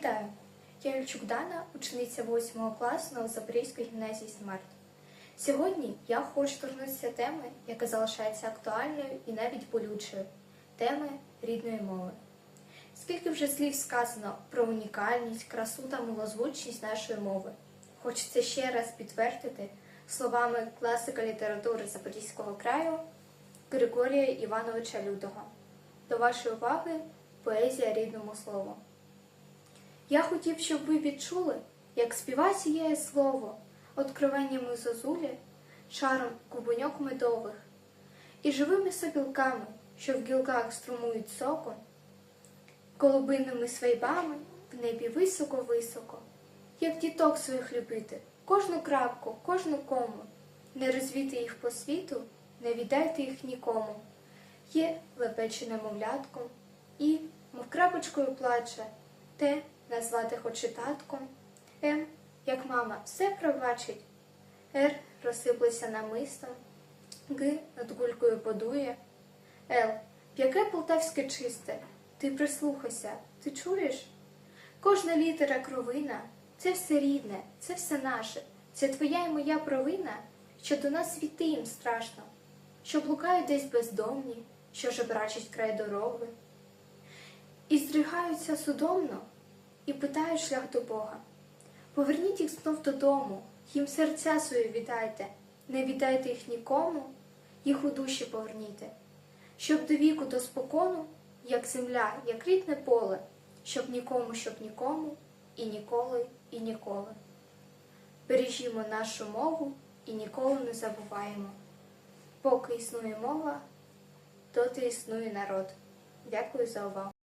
Вітаю! Я Ільчук Дана, учениця 8 класу Новозапорізької гімназії «Смарт». Сьогодні я хочу торкнутися теми, яка залишається актуальною і навіть болючою теми рідної мови. Скільки вже слів сказано про унікальність, красу та милозвучність нашої мови. Хочеться ще раз підтвердити словами класика літератури Запорізького краю Григорія Івановича Лютого. До вашої уваги поезія рідному слову. Я хотів, щоб ви відчули, як співа сіяє слово, откровеннями зозулі, шаром кубоньок медових, і живими сопілками, що в гілках струмують соком, голубинними свайбами в небі високо-високо, як діток своїх любити, кожну крапку, кожну кому, не розвійте їх по світу, не віддайте їх нікому. Є лепече немовлятком і, мов крапочкою плаче, те назвати хоч і татком. М, як мама, все пробачить. Р розсиплеться намистом, Г над гулькою подує. Л, яке полтавське чисте, ти прислухайся, ти чуєш? Кожна літера кровина це все рідне, це все наше, це твоя і моя провина, що до нас світи їм страшно, що блукають десь бездомні, що жебрачать край дороги. І здригаються судомно, і питають шлях до Бога. Поверніть їх знов додому, їм серця свої віддайте, не віддайте їх нікому, їх у душі поверніте, щоб до віку до спокону, як земля, як рідне поле, щоб нікому, щоб нікому, і ніколи, і ніколи. Бережімо нашу мову і ніколи не забуваємо. Поки існує мова, доти існує народ. Дякую за увагу.